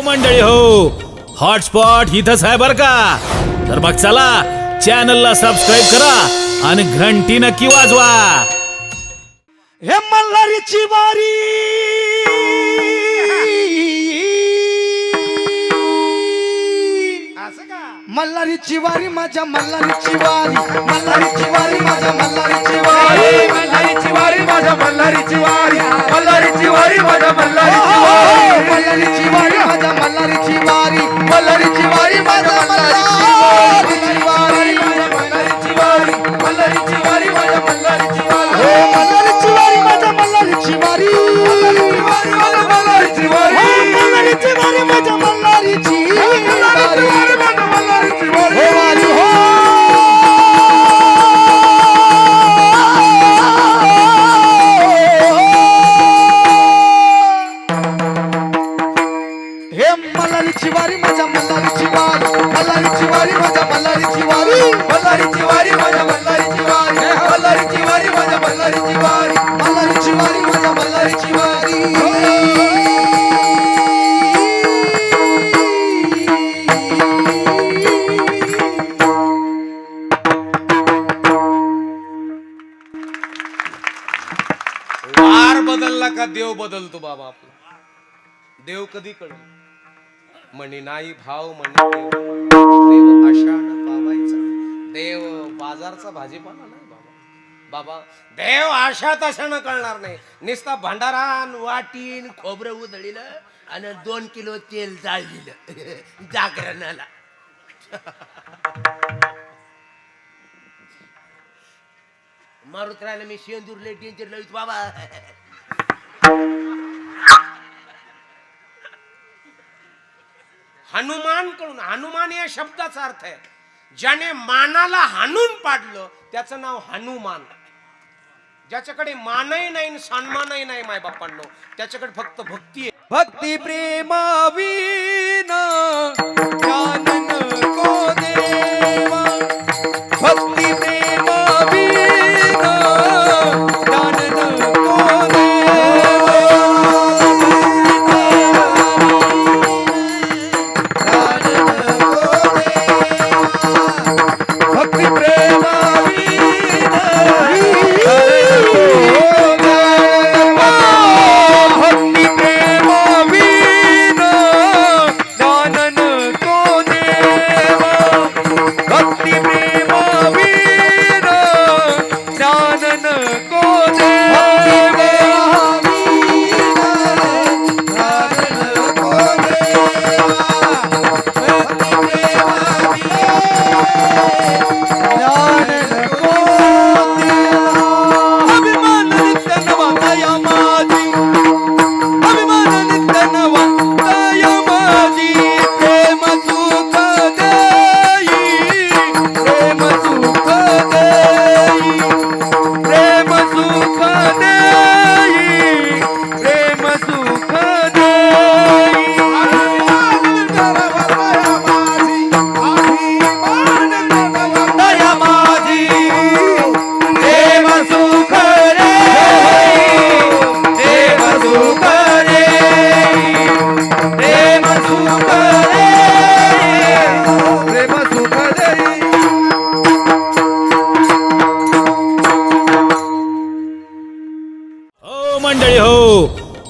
हो मंडळी हो. हॉटस्पॉट इथंच आहे बर का? तर मग चला चॅनलला सबस्क्राईब करा आणि घंटी नक्की वाजवा. हे मल्हारीची वारी! असं का? मल्हारीची वारी माझ्या मल्हारीची वारी. मल्हारीची वारी माझ्या मल्हारीची माझ्या वारी माझ्या मल्हारीची वारी. मल्हारीची वारी माझ्या मल्हारीची वारी. मल्हारीची वारी माझ्या मल्हारीची वारी. मल्हारीची वारी माझ्या मल्हारीची वारी. मल्हारीची वारी माझ्या मल्हारीची वारी. बदलला का देव बदलतो बाबा आपला? देव कधी कळू म्हणे नाही भाव म्हणे देव. देव पावायचा. देव बाजारचा भाजीपाला नाही बाबा. बाबा देव आशा तशानं कळणार नाही. नुसता भंडारान वाटीन खोबरं उधळीलं आणि दोन किलो तेल जाळलेलं जागरणाला. मारुतरायला मी शेंदूर लेट डेंजर लावित बाबा. हनुमानकडून हनुमान या शब्दाचा अर्थ आहे. ज्याने मानाला हाणून पाडलं त्याचं नाव हनुमान. ज्याच्याकडे मानही नाही सन्मानही नाही माय बापांनो त्याच्याकडे फक्त भक्ती आहे. भक्ती प्रेमावीना é